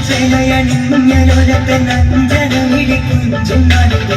ചേമയണി മുഞ്ഞനോരത്തെ നഞ്ചനമിഴി കുഞ്ചുന്നാലിത്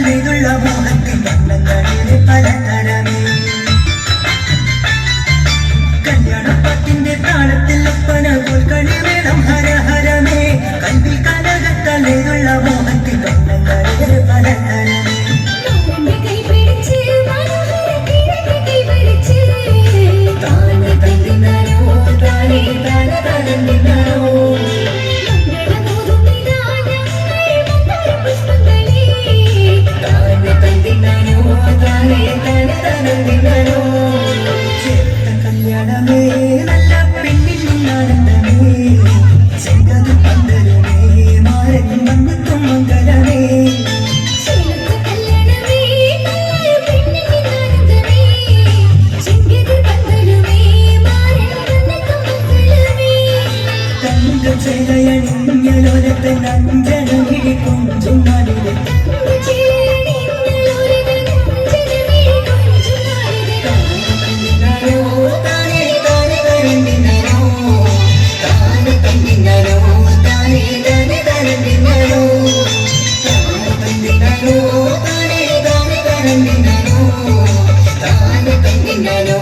കണ്ണിലുള്ള മോഹത്തിൻ വണ്ണങ്ങളിലെ പല തരമേ കല്യാണം ചിലയണിഞ്ഞലോരത്തെ നഞ്ചണി കൊഞ്ചും നാടിലെ No.